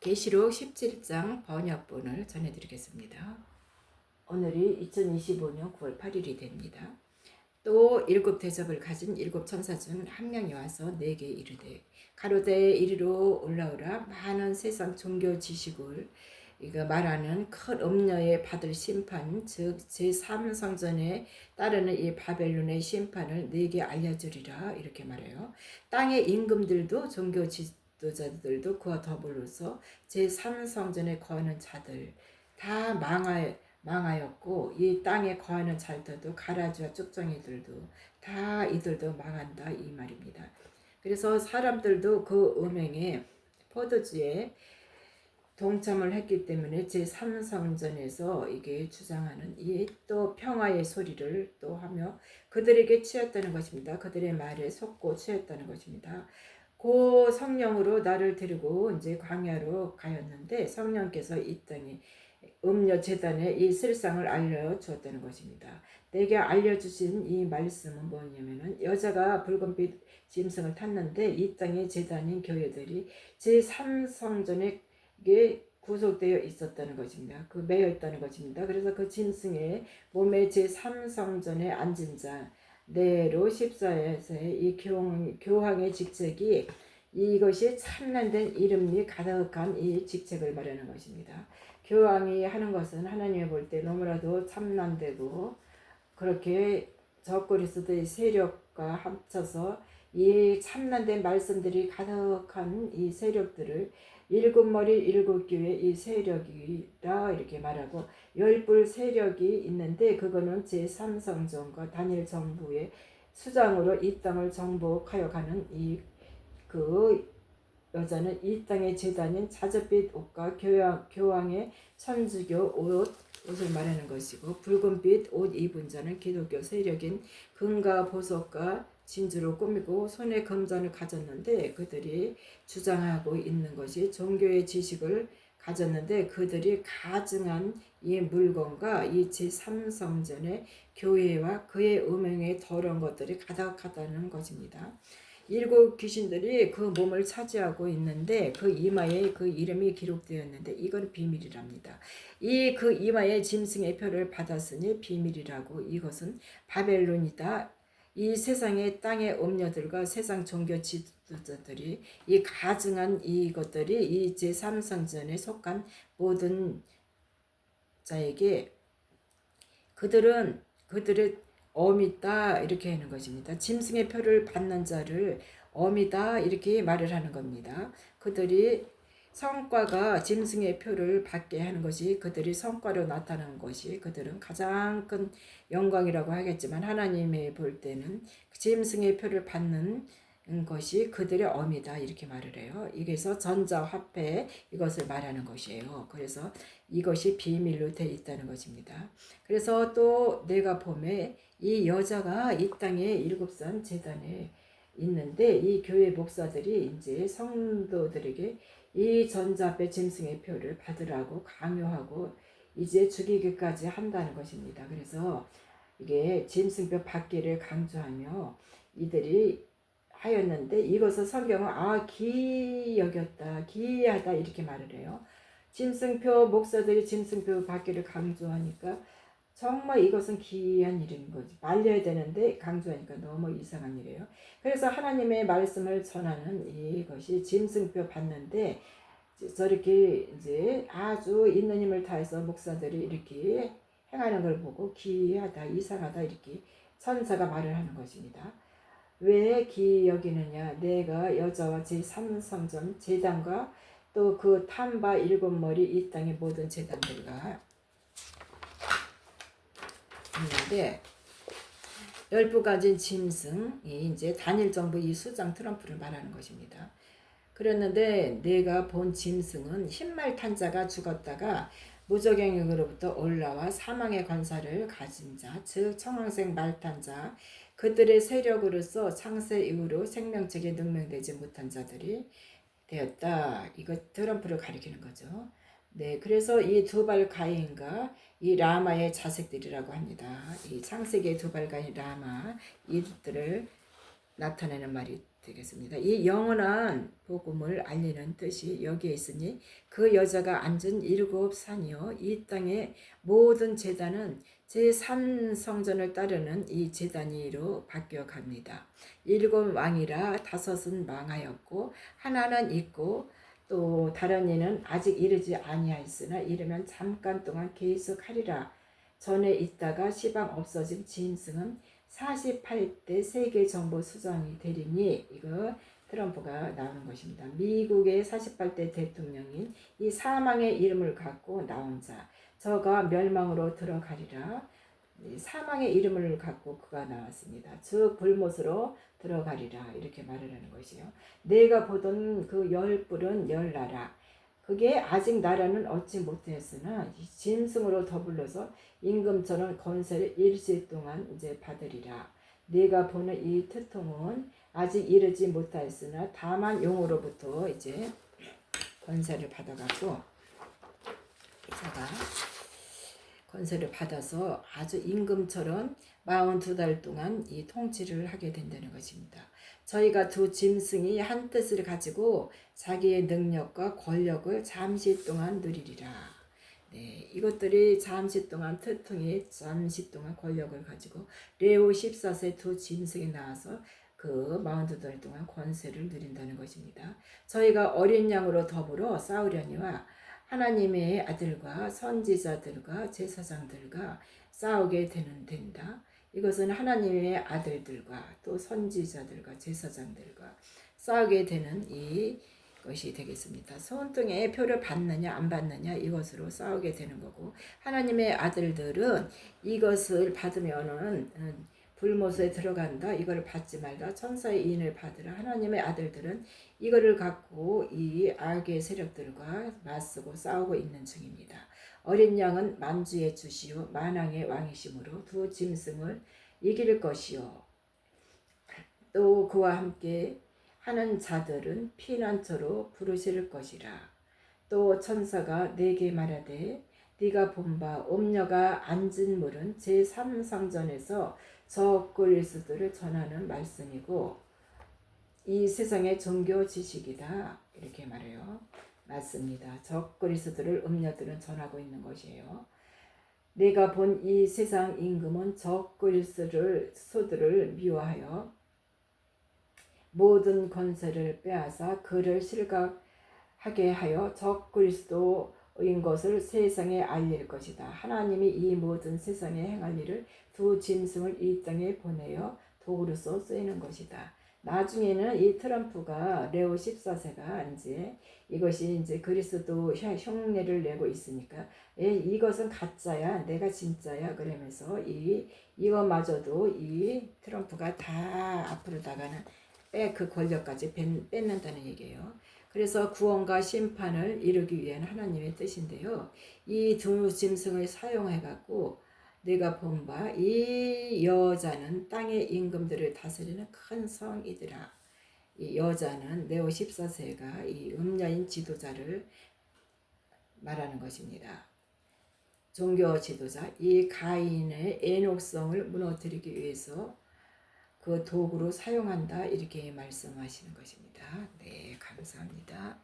계시록 17장 번역본을 전해드리겠습니다. 오늘이 2025년 9월 8일이 됩니다. 또 일곱 대접을 가진 일곱 천사 중 한 명이 와서 내게 이르되 가로대 이리로 올라오라 많은 세상 종교 지식을 이거 말하는 큰 음녀에 받을 심판 즉 제3성전에 따르는 이 바벨론의 심판을 내게 알려주리라 이렇게 말해요. 땅의 임금들도 종교 지도 자들도 그와 더불어서 제3성전에 거하는 자들 다 망하, 망하였고 이 땅에 거하는 자들도 가라지와 쭉정이들도 다 이들도 망한다 이 말입니다. 그래서 사람들도 그 음행에 포도주에 동참을 했기 때문에 제3성전에서 이게 주장하는 이 또 평화의 소리를 또 하며 그들에게 취했다는 것입니다. 그들의 말에 속고 취했다는 것입니다. 고 성령으로 나를 데리고 이제 광야로 가였는데 성령께서 이 땅에 음료 재단에 이 실상을 알려 주었다는 것입니다. 내게 알려 주신 이 말씀은 뭐냐면은 여자가 붉은빛 짐승을 탔는데 이 땅의 재단인 교회들이 제 3성전에 구속되어 있었다는 것입니다. 그 매여 있다는 것입니다. 그래서 그 짐승의 몸에 제3성전에 앉은 자 네로 14에서의 이 교, 교황 의 직책이 이것이 참난된 이름 이 가득한 이 직책을 말하는 것입니다. 교황이 하는 것은 하나님이 볼때 너무나도 참난되고 그렇게 적그리스도의 세력과 합쳐서 이 참난된 말씀들이 가득한 이 세력들을 일곱 머리 일곱 교회 이 세력이라 이렇게 말하고 열불 세력이 있는데 그거는 제3성전과 단일 정부의 수장으로 이 땅을 정복하여 가는 이 그 여자는 이 땅의 재단인 자줏빛 옷과 교황, 교황의 천주교 옷 옷을 말하는 것이고 붉은빛 옷 입은 자는 기독교 세력인 금과 보석과 진주로 꾸미고 손에 금전을 가졌는데 그들이 주장하고 있는 것이 종교의 지식을 가졌는데 그들이 가증한 이 물건과 이 제3성전의 교회와 그의 음행의 더러운 것들이 가득하다는 것입니다. 일곱 귀신들이 그 몸을 차지하고 있는데 그 이마에 그 이름이 기록되었는데 이건 비밀이랍니다. 이 그 이마에 짐승의 표를 받았으니 비밀이라고 이것은 바벨론이다. 이 세상의 땅의 음녀들과 세상 종교 지도자들이 이 가증한 이것들이 이 제3성전에 속한 모든 자에게 그들은 그들의 어미다 이렇게 하는 것입니다. 짐승의 표를 받는 자를 어미다 이렇게 말을 하는 겁니다. 그들이 성과가 짐승의 표를 받게 하는 것이 그들이 성과로 나타나는 것이 그들은 가장 큰 영광이라고 하겠지만 하나님의 볼 때는 짐승의 표를 받는 것이 그들의 어미다 이렇게 말을 해요. 이게서 전자화폐 이것을 말하는 것이에요. 그래서 이것이 비밀로 돼 있다는 것입니다. 그래서 또 내가 봄에 이 여자가 이 땅에 일곱산 재단에 있는데 이 교회 목사들이 이제 성도들에게 이 전자배 짐승의 표를 받으라고 강요하고 이제 죽이기까지 한다는 것입니다. 그래서 이게 짐승표 받기를 강조하며 이들이 하였는데 이것을 성경은 아 기여겼다 기이하다 이렇게 말을 해요. 짐승표 목사들이 짐승표 받기를 강조하니까 정말 이것은 기이한 일인 거지. 말려야 되는데 강조하니까 너무 이상한 일이에요. 그래서 하나님의 말씀을 전하는 이것이 짐승표 받는데 저렇게 이제 아주 있는 힘을 다해서 목사들이 이렇게 행하는 걸 보고 기이하다, 이상하다 이렇게 천사가 말을 하는 것입니다. 왜 기이 여기느냐? 내가 여자와 제3성전 재단과 또그 탐바 일곱 머리 이 땅의 모든 재단들과 있는데 열부 가진 짐승이 이제 단일 정부 이 수장 트럼프를 말하는 것입니다. 그랬는데 내가 본 짐승은 흰말 탄 자가 죽었다가 무적행으로부터 올라와 사망의 관사를 가진 자, 즉 청황색 말탄 자, 그들의 세력으로서 창세 이후로 생명책에 능명되지 못한 자들이 되었다. 이거 트럼프를 가리키는 거죠. 네, 그래서 이 두발 가인과 이 라마의 자식들이라고 합니다. 이 창세기의 두발 가인 라마 이들을 나타내는 말이 되겠습니다. 이 영원한 복음을 알리는 뜻이 여기에 있으니 그 여자가 앉은 일곱 산이요 이 땅의 모든 제단은 제3 성전을 따르는 이 제단위로 바뀌어 갑니다. 일곱 왕이라 다섯은 망하였고 하나는 있고 또 다른 이는 아직 이르지 아니하였으나 이르면 잠깐 동안 계속하리라. 전에 있다가 시방 없어진 짐승은 48대 세계 정보 수장이 되리니 이거 트럼프가 나오는 것입니다. 미국의 48대 대통령인 이 사망의 이름을 갖고 나온 자 저가 멸망으로 들어가리라. 이 사망의 이름을 갖고 그가 나왔습니다. 즉 불못으로 들어가리라 이렇게 말을 하는 것이요. 내가 보던 그 열불은 열 나라. 그게 아직 나라는 얻지 못했으나 이 짐승으로 더불어서 임금처럼 건세를 일시 동안 이제 받으리라. 네가 보는 이 태통은 아직 이르지 못하였으나 다만 용으로부터 이제 건세를 받아갖고 제가 건세를 받아서 아주 임금처럼 42달 동안 이 통치를 하게 된다는 것입니다. 저희가 두 짐승이 한 뜻을 가지고 자기의 능력과 권력을 잠시 동안 누리리라. 네, 이것들이 잠시 동안 태통이 잠시 동안 권력을 가지고 레오 14세 두 짐승이 나와서 그 42달 동안 권세를 누린다는 것입니다. 저희가 어린 양으로 더불어 싸우려니와 하나님의 아들과 선지자들과 제사장들과 싸우게 되는 된다. 이것은 하나님의 아들들과 또 선지자들과 제사장들과 싸우게 되는 이 것이 되겠습니다. 손등에 표를 받느냐 안 받느냐 이것으로 싸우게 되는 거고 하나님의 아들들은 이것을 받으면은 음, 불못에 들어간다. 이걸 받지 말다 천사의 인을 받으라. 하나님의 아들들은 이거를 갖고 이 악의 세력들과 맞서고 싸우고 있는 중입니다. 어린 양은 만주의 주시오. 만왕의 왕이심으로 두 짐승을 이길 것이요 또 그와 함께 하는 자들은 피난처로 부르실 것이라. 또 천사가 내게 말하되 네가 본바 옴녀가 앉은 물은 제3상전에서 저 그리스도를 전하는 말씀이고 이 세상의 종교 지식이다 이렇게 말해요. 맞습니다. 적 그리스도를 음녀들은 전하고 있는 것이에요. 내가 본 이 세상 임금은 적 그리스도를 소들을 미워하여 모든 권세를 빼앗아 그를 실각하게 하여 적 그리스도 인 것을 세상에 알릴 것이다. 하나님이 이 모든 세상에 행할 일을 두 짐승을 이 땅에 보내어 도구로서 쓰이는 것이다. 나중에는 이 트럼프가 레오 14세가 이제 이것이 이제 그리스도 흉내를 내고 있으니까 예, 이것은 가짜야 내가 진짜야 그러면서 이 이것마저도 이 트럼프가 다 앞으로다가는 빼 그 권력까지 뺏는다는 얘기예요. 그래서 구원과 심판을 이루기 위한 하나님의 뜻인데요. 이 두 짐승을 사용해 갖고 내가 본 바 이 여자는 땅의 임금들을 다스리는 큰 성이더라. 이 여자는 네오 14세가 이 음녀인 지도자를 말하는 것입니다. 종교 지도자 이 가인의 애녹성을 무너뜨리기 위해서 그 도구로 사용한다 이렇게 말씀하시는 것입니다. 네, 감사합니다.